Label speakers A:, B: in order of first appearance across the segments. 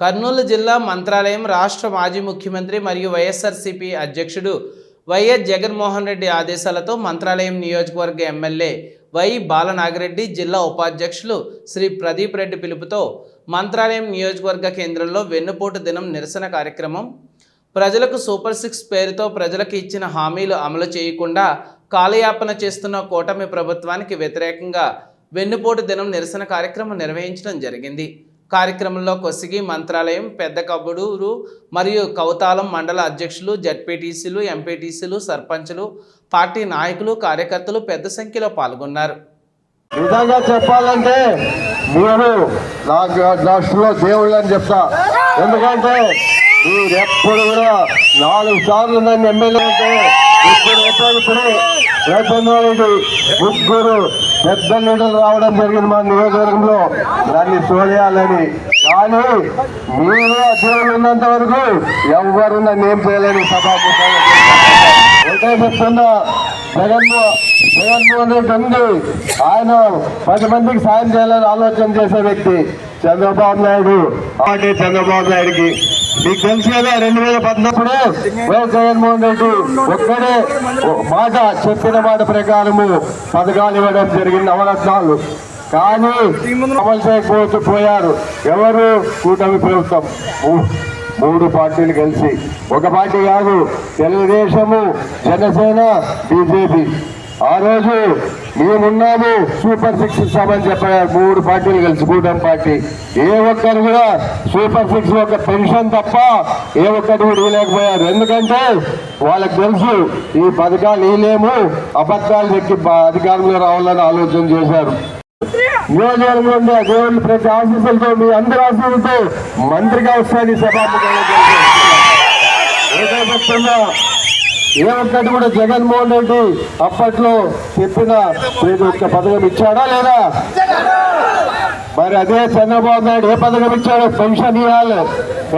A: కర్నూలు జిల్లా మంత్రాలయం రాష్ట్ర మాజీ ముఖ్యమంత్రి మరియు వైఎస్ఆర్సీపీ అధ్యక్షుడు వైఎస్ జగన్మోహన్ రెడ్డి ఆదేశాలతో మంత్రాలయం నియోజకవర్గ ఎమ్మెల్యే వై బాలనాగిరెడ్డి జిల్లా ఉపాధ్యక్షులు శ్రీ ప్రదీప్ రెడ్డి పిలుపుతో మంత్రాలయం నియోజకవర్గ కేంద్రంలో వెన్నుపోటు దినం నిరసన కార్యక్రమం. ప్రజలకు సూపర్ సిక్స్ పేరుతో ప్రజలకు ఇచ్చిన హామీలు అమలు చేయకుండా కాలయాపన చేస్తున్న కూటమి ప్రభుత్వానికి వ్యతిరేకంగా వెన్నుపోటు దినం నిరసన కార్యక్రమం నిర్వహించడం జరిగింది. కార్యక్రమంలో కొసిగి మంత్రాలయం పెద్ద కబుడూరు మరియు కౌతాలం మండల అధ్యక్షులు జడ్పీటీసీలు ఎంపీటీసీలు సర్పంచులు పార్టీ నాయకులు కార్యకర్తలు పెద్ద సంఖ్యలో పాల్గొన్నారు.
B: నిజంగా చెప్పాలంటే మీరు నాకు దృష్టిలో దేవుళ్ళు అని చెప్తా. ఎందుకంటే మీరు ఎప్పుడు కూడా నాలుగు సార్లు నన్ను ఎమ్మెల్యే అంటే ఇప్పుడు ఎప్పుడు ముగ్గురు పెద్ద లీడర్లు రావడం జరిగింది మా నియోజకవర్గంలో. దాన్ని చూడేయాలని కానీ మీరు ఆ ఉన్నంత వరకు ఎవరు నేను చేయలేని సభాముఖంగా ఒకటే చెప్తున్నా జగన్మోహన్ జగన్మోహన్ రెడ్డి ఉంది. ఆయన పది మందికి సాయం చేయాలని ఆలోచన చేసే వ్యక్తి. చంద్రబాబు నాయుడు. అంటే చంద్రబాబు నాయుడుకి. మీకు తెలుసు కదా రెండు వేల పద్నాలుగు వైఎస్ జగన్మోహన్ రెడ్డి. ఒక్కడే మాట చెప్పిన మాట ప్రకారము పథకాలు ఇవ్వడం జరిగింది నవరత్నాలు. కానీ అమలు చేయకపోతే పోయారు. ఎవరు? కూటమి ప్రభుత్వం. మూడు పార్టీలు కలిసి ఒక పార్టీ కాదు తెలుగుదేశము జనసేన బీజేపీ. ఆ రోజు మేమున్నాము సూపర్ సిక్స్ ఇస్తామని చెప్పారు మూడు పార్టీలు కలిసి కూటమి పార్టీ. ఏ ఒక్కరు కూడా సూపర్ సిక్స్ ఒక పెన్షన్ తప్ప ఏ ఒక్కరు కూడా ఇవ్వలేకపోయారు. ఎందుకంటే వాళ్ళకి తెలుసు ఈ పథకాలు ఇవ్వలేము అబద్ధాలు ఎక్కి అధికారంలో రావాలని ఆలోచన చేశారు. నియోజకవర్గంలో ఉండే దేవుళ్ళు ప్రతి ఆశీస్సులతో మీ అందరి ఆశీస్సులతో మంత్రిగా వస్తాయని సభాముఖంగా ఏ ఒక్కటి కూడా జగన్మోహన్ రెడ్డి అప్పట్లో చెప్పిన ప్రతి ఒక్క పథకం ఇచ్చాడా లేదా? మరి అదే చంద్రబాబు నాయుడు ఏ పథకం ఇచ్చాడో? పెన్షన్ ఇవ్వాలి.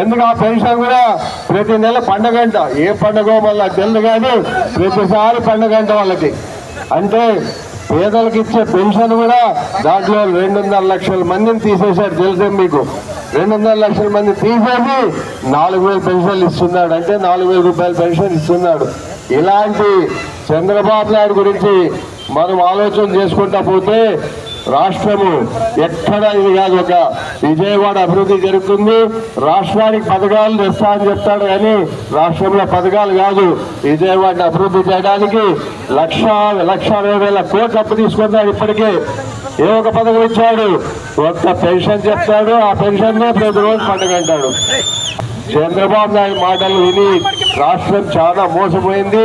B: ఎందుకు ఆ పెన్షన్ కూడా ప్రతి నెల పండగంట ఏ పండగో మళ్ళీ తెలుదు కానీ ప్రతిసారి పండగంట వాళ్ళకి. అంటే పేదలకు ఇచ్చే పెన్షన్ కూడా దాంట్లో రెండున్నర లక్షల మందిని తీసేశాడు తెలుసే మీకు? రెండున్నర లక్షల మంది తీసేసి నాలుగు వేలు పెన్షన్లు ఇస్తున్నాడు. అంటే నాలుగు వేల రూపాయల పెన్షన్ ఇస్తున్నాడు. ఇలాంటి చంద్రబాబు నాయుడు గురించి మనం ఆలోచన చేసుకుంటా పోతే రాష్ట్రము ఎక్కడ ఇది కాదు. ఒక విజయవాడ అభివృద్ధి జరుగుతుంది. రాష్ట్రానికి పథకాలు తెస్తా అని చెప్తాడు కానీ రాష్ట్రంలో పథకాలు కాదు. విజయవాడ అభివృద్ధి చేయడానికి లక్ష లక్ష అరవై వేల కోట్లు అప్పు తీసుకున్నాడు ఇప్పటికే. ఏ ఒక పథకం ఇచ్చాడు? ఒక్క పెన్షన్ చెప్తాడు. ఆ పెన్షన్ ప్రతిరోజు పండుగ అంటాడు. చంద్రబాబు నాయుడు మాటలు విని రాష్ట్రం చాలా మోసపోయింది.